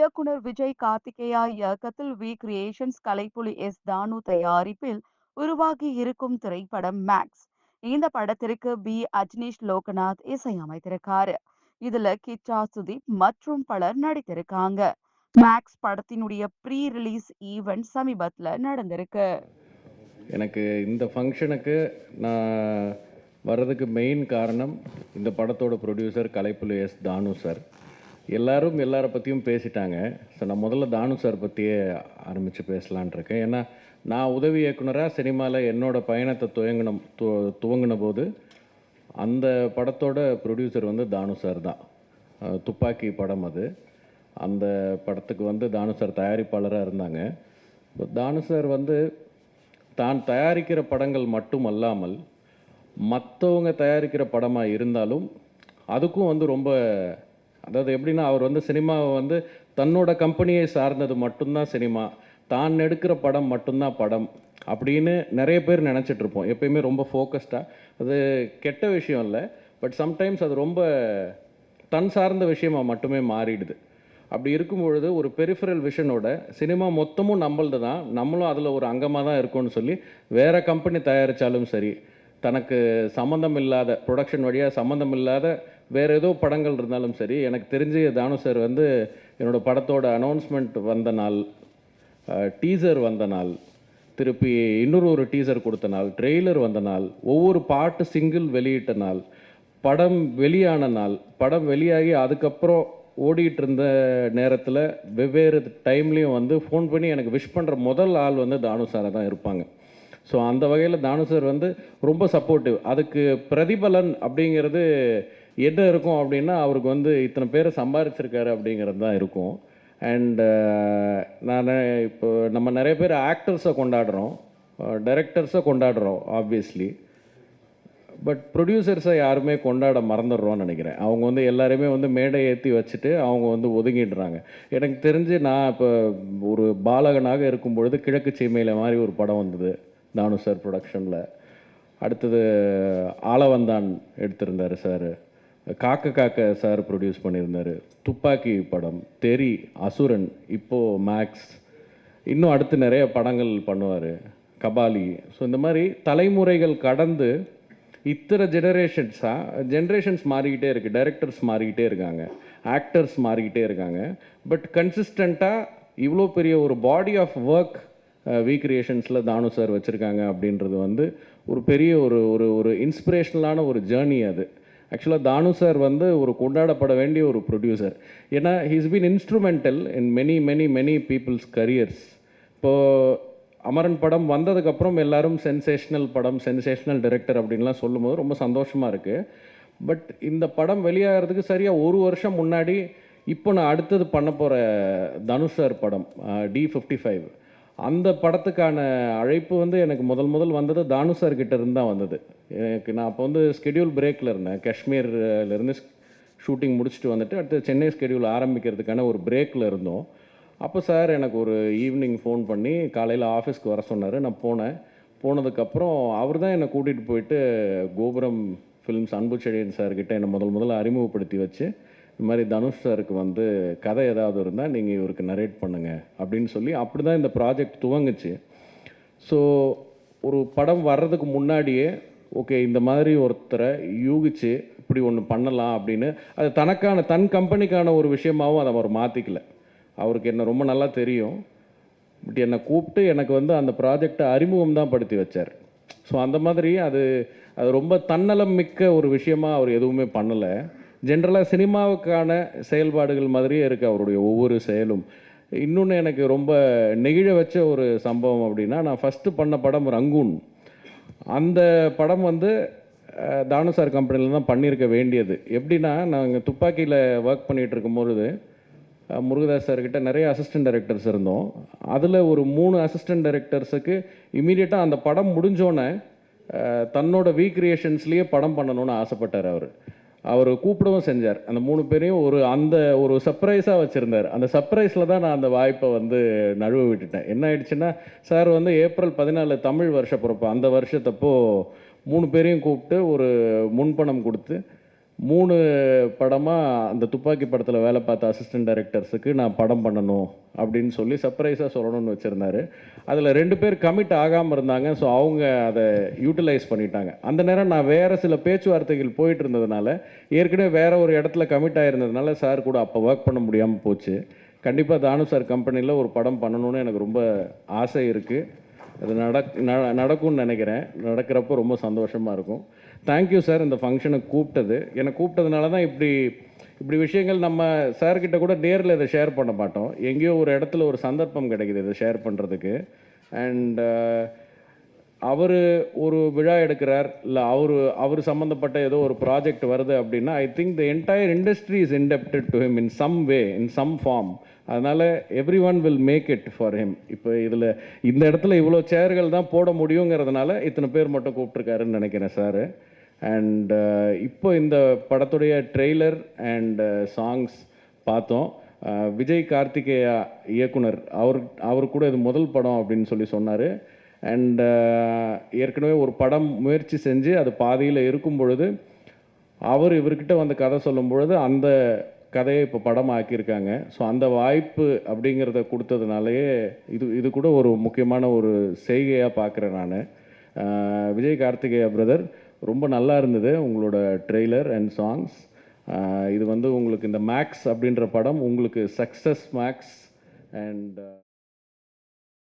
இயக்குனர் விஜய் கார்த்திகேயா இயக்கத்தில் we creations Kalaipuli S தானு தயாரிப்பில் உருவாகி இருக்கும் திரைப்படம் மேக்ஸ் இந்த படத்திற்கு பி அஜ்னீஷ் லோகநாத் இசையமைத்திருக்காரு. இதுல கிச்சா சுதீப் மற்றும் பலர் நடித்திருக்காங்க. மேக்ஸ் படத்தினுடைய ப்ரீ ரிலீஸ் ஈவெண்ட் சமீபத்துல நடந்திருக்கு. எனக்கு இந்த ஃபங்க்ஷனுக்கு நான் வர்றதுக்கு மெயின் காரணம் இந்த படத்தோட producer Kalaipuli S Thanu sir எல்லாரும் எல்லாரை பற்றியும் பேசிட்டாங்க. ஸோ நான் முதல்ல தானு சார் பற்றியே ஆரம்பித்து பேசலான் இருக்கேன். ஏன்னா நான் உதவி இயக்குனராக சினிமாவில் என்னோடய பயணத்தை துவங்கின து துவங்கின போது அந்த படத்தோட ப்ரொடியூசர் வந்து தானு சார் தான். துப்பாக்கி படம் அது. அந்த படத்துக்கு வந்து தானு சார் தயாரிப்பாளராக இருந்தாங்க. இப்போ தானு சார் வந்து தான் தயாரிக்கிற படங்கள் மட்டும் அல்லாமல் மற்றவங்க தயாரிக்கிற படமாக இருந்தாலும் அதுக்கும் வந்து ரொம்ப அதாவது எப்படின்னா அவர் வந்து சினிமாவை வந்து தன்னோட கம்பெனியை சார்ந்தது மட்டும்தான் சினிமா. தான் எடுக்கிற படம் மட்டும்தான் படம் அப்படின்னு நிறைய பேர் நினச்சிட்ருப்போம் எப்பயுமே ரொம்ப ஃபோக்கஸ்டாக அது கெட்ட விஷயம் இல்லை. பட் சம்டைம்ஸ் அது ரொம்ப தன் சார்ந்த விஷயமாக மட்டுமே மாறிடுது. அப்படி இருக்கும் பொழுது ஒரு பெரிஃபரல் விஷனோட சினிமா மொத்தமும் நம்மளது தான். நம்மளும் அதில் ஒரு அங்கமாக தான் இருக்கோம்னு சொல்லி வேறு கம்பெனி தயாரித்தாலும் சரி தனக்கு சம்மந்தம் இல்லாத ப்ரொடக்ஷன் வழியாக சம்மந்தம் இல்லாத வேறு ஏதோ படங்கள் இருந்தாலும் சரி எனக்கு தெரிஞ்சு தானு சார் வந்து என்னோட படத்தோட அனௌன்ஸ்மெண்ட் வந்த நாள் டீசர் வந்த நாள் திருப்பி இன்னொரு ஒரு டீசர் கொடுத்த நாள் ட்ரெய்லர் வந்த நாள் ஒவ்வொரு பாட்டு சிங்கிள் வெளியிட்ட நாள் படம் வெளியான நாள் படம் வெளியாகி அதுக்கப்புறம் ஓடிட்டு இருந்த நேரத்தில் வெவ்வேறு டைம்லேயும் வந்து ஃபோன் பண்ணி எனக்கு விஷ் பண்ணுற முதல் ஆள் வந்து தானு சாரை தான் இருப்பாங்க. ஸோ அந்த வகையில் தானு சார் வந்து ரொம்ப சப்போர்ட்டிவ் அதுக்கு பிரதிபலன் அப்படிங்கிறது என்ன இருக்கும் அப்படின்னா அவருக்கு வந்து இத்தனை பேரை சம்பாரிச்சிருக்காரு அப்படிங்கிறது தான் இருக்கும். அண்டு uh, நான் இப்போ நம்ம நிறைய பேர் ஆக்டர்ஸை கொண்டாடுறோம். Uh, டைரக்டர்ஸை கொண்டாடுறோம் ஆப்வியஸ்லி பட் ப்ரொடியூசர்ஸை யாருமே கொண்டாட மறந்துடுறோம்னு நினைக்கிறேன். அவங்க வந்து எல்லாருமே வந்து மேடை ஏற்றி வச்சுட்டு அவங்க வந்து ஒதுங்கிடுறாங்க. எனக்கு தெரிஞ்சு நான் இப்போ ஒரு பாலகனாக இருக்கும் பொழுது கிழக்கு சீமையில் மாதிரி ஒரு படம் வந்தது தானு சார் ப்ரொடக்ஷனில் அடுத்தது ஆளவந்தான் எடுத்திருந்தார் சார். காக்க காக்க சார் ப்ரொடியூஸ் பண்ணியிருந்தார். துப்பாக்கி படம் தெரி அசுரன் இப்போது மேக்ஸ் இன்னும் அடுத்து நிறைய படங்கள் பண்ணுவார் கபாலி. ஸோ இந்த மாதிரி தலைமுறைகள் கடந்து இத்தனை ஜெனரேஷன்ஸாக ஜென்ரேஷன்ஸ் மாறிக்கிட்டே இருக்குது டைரக்டர்ஸ் மாறிக்கிட்டே இருக்காங்க ஆக்டர்ஸ் மாறிக்கிட்டே இருக்காங்க. பட் கன்சிஸ்டண்ட்டாக இவ்வளோ பெரிய ஒரு பாடி ஆஃப் ஒர்க் வி கிரியேஷன்ஸில் தானு சார் வச்சுருக்காங்க அப்படின்றது வந்து ஒரு பெரிய ஒரு ஒரு ஒரு இன்ஸ்பிரேஷனலான ஒரு ஜேர்னி அது. ஆக்சுவலாக தானு சார் வந்து ஒரு கொண்டாடப்பட வேண்டிய ஒரு ப்ரொடியூசர் ஏன்னா he's been instrumental in many many many peoples careers இப்போது அமரன் படம் வந்ததுக்கப்புறம் எல்லாரும் சென்சேஷ்னல் படம் சென்சேஷனல் டைரக்டர் அப்படின்லாம் சொல்லும்போது ரொம்ப சந்தோஷமாக இருக்குது பட் இந்த படம் வெளியாகிறதுக்கு சரியாக ஒரு வருஷம் முன்னாடி இப்போ நான் அடுத்தது பண்ண போகிற தனுஷ் சார் படம் டி ஃபிஃப்டி ஃபைவ் அந்த படத்துக்கான அழைப்பு வந்து எனக்கு முதல் முதல் வந்தது. தானு சார் இருந்து தான் வந்தது. எனக்கு நான் அப்போ வந்து ஸ்கெடியூல் பிரேக்கில் இருந்தேன். காஷ்மீர்லேருந்து ஷூட்டிங் முடிச்சுட்டு வந்துட்டு அடுத்து சென்னை ஸ்கெடியூல் ஆரம்பிக்கிறதுக்கான ஒரு பிரேக்கில் இருந்தோம். அப்போ சார் எனக்கு ஒரு ஈவினிங் ஃபோன் பண்ணி காலையில் ஆஃபீஸ்க்கு வர சொன்னார். நான் போனேன். போனதுக்கப்புறம் அவர் தான் என்னை கூட்டிகிட்டு போயிட்டு கோபுரம் ஃபிலிம்ஸ் அன்புச்செழியன் சார்கிட்ட என்னை முதல் முதல்ல அறிமுகப்படுத்தி வச்சு இந்த மாதிரி தனுஷ் சாருக்கு வந்து கதை ஏதாவது இருந்தால் நீங்கள் இவருக்கு நரேட் பண்ணுங்கள் அப்படின்னு சொல்லி அப்படி தான் இந்த ப்ராஜெக்ட் துவங்குச்சு. ஸோ ஒரு படம் வர்றதுக்கு முன்னாடியே ஓகே இந்த மாதிரி ஒருத்தரை யூகிச்சு இப்படி ஒன்று பண்ணலாம் அப்படின்னு அது தனக்கான தன் கம்பெனிக்கான ஒரு விஷயமாகவும் அதை அவர் மாற்றிக்கல அவருக்கு என்ன ரொம்ப நல்லா தெரியும். பட் என்னை கூப்பிட்டு எனக்கு வந்து அந்த ப்ராஜெக்டை அறிமுகம் தான் படுத்தி வச்சார். ஸோ அந்த மாதிரி அது அது ரொம்ப தன்னலம் மிக்க ஒரு விஷயமாக அவர் எதுவுமே பண்ணலை. ஜென்ரலாக சினிமாவுக்கான செயல்பாடுகள் மாதிரியே இருக்குது அவருடைய ஒவ்வொரு செயலும். இன்னொன்று எனக்கு ரொம்ப நெகிழ வச்ச ஒரு சம்பவம் அப்படின்னா நான் ஃபஸ்ட்டு பண்ண படம் ரங்கூன். அந்த படம் வந்து தானு சார் கம்பெனியில் தான் பண்ணியிருக்க வேண்டியது. எப்படின்னா நாங்கள் துப்பாக்கியில் ஒர்க் பண்ணிகிட்டு இருக்கும்பொழுது முருகதாஸ் சார்கிட்ட நிறைய அசிஸ்டன்ட் டைரக்டர்ஸ் இருந்தோம். அதில் ஒரு மூணு அசிஸ்டன்ட் டைரக்டர்ஸுக்கு இமீடியட்டாக அந்த படம் முடிஞ்சோன்னே தன்னோட வீக்ரியேஷன்ஸ்லேயே படம் பண்ணணும்னு ஆசைப்பட்டார் அவர். அவர் கூப்பிடவும் செஞ்சார். அந்த மூணு பேரையும் ஒரு அந்த ஒரு சர்ப்ரைஸாக வச்சுருந்தார். அந்த சர்ப்ரைஸில் தான் நான் அந்த வாய்ப்பை வந்து நழுவ விட்டுட்டேன். என்ன ஆயிடுச்சுன்னா சார் வந்து ஏப்ரல் பதினாலு தமிழ் வருஷ பிறப்பு. அந்த வருஷத்தப்போ மூணு பேரையும் கூப்பிட்டு ஒரு முன்பணம் கொடுத்து மூணு படமாக அந்த துப்பாக்கி படத்தில் வேலை பார்த்த அசிஸ்டன்ட் டைரக்டர்ஸுக்கு நான் படம் பண்ணணும் அப்படின்னு சொல்லி சர்ப்ரைஸாக சொல்லணும்னு வச்சுருந்தாரு. அதில் ரெண்டு பேர் கமிட் ஆகாமல் இருந்தாங்க. ஸோ அவங்க அதை யூட்டிலைஸ் பண்ணிட்டாங்க. அந்த நேரம் நான் வேறு சில பேச்சுவார்த்தைகள் போயிட்டு இருந்ததுனால ஏற்கனவே வேறு ஒரு இடத்துல கமிட் ஆகிருந்ததுனால சார் கூட அப்போ ஒர்க் பண்ண முடியாமல் போச்சு. கண்டிப்பாக தானு சார் கம்பெனியில் ஒரு படம் பண்ணணும்னு எனக்கு ரொம்ப ஆசை இருக்குது அது நடக் நடக்கும்னு நினைக்கிறேன். நடக்கிறப்போ ரொம்ப சந்தோஷமாக இருக்கும். தேங்க்யூ சார் இந்த ஃபங்க்ஷனை கூப்பிட்டது. என்னை கூப்பிட்டதுனால தான் இப்படி இப்படி விஷயங்கள் நம்ம சார்கிட்ட கூட நேரில் இதை ஷேர் பண்ண மாட்டோம். எங்கேயோ ஒரு இடத்துல ஒரு சந்தர்ப்பம் கிடைக்குது இதை ஷேர் பண்ணுறதுக்கு அண்ட் அவர் ஒரு விழா எடுக்கிறார். இல்லை அவர் அவர் சம்மந்தப்பட்ட ஏதோ ஒரு ப்ராஜெக்ட் வருது அப்படின்னா I think the entire industry is indebted to him in some way in some form அதனால் every one will make it for him இப்போ இதில் இந்த இடத்துல இவ்வளோ சேர்கள் தான் போட முடியுங்கிறதுனால இத்தனை பேர் மட்டும் கூப்பிட்ருக்காருன்னு நினைக்கிறேன் சார் அண்ட் uh, இப்போ இந்த படத்துடைய ட்ரெய்லர் அண்ட் சாங்ஸ் uh, பார்த்தோம். Uh, விஜய் கார்த்திகேயா இயக்குனர் அவர் அவர் கூட இது முதல் படம் அப்படின்னு சொல்லி சொன்னார். அண்ட் ஏற்கனவே ஒரு படம் முயற்சி செஞ்சு அது பாதியில் இருக்கும் பொழுது அவர் இவர்கிட்ட வந்து கதை சொல்லும் பொழுது அந்த கதையை இப்போ படம் ஆக்கியிருக்காங்க ஸோ அந்த வாய்ப்பு அப்படிங்கிறத கொடுத்ததுனாலேயே இது இது கூட ஒரு முக்கியமான ஒரு செய்கையாக பார்க்குறேன் நான். விஜய் கார்த்திகேயா பிரதர் ரொம்ப நல்லா இருந்தது உங்களோட ட்ரெய்லர் அண்ட் சாங்ஸ் இது வந்து உங்களுக்கு இந்த மேக்ஸ் அப்படின்ற படம் உங்களுக்கு சக்ஸஸ் மேக்ஸ் அண்ட்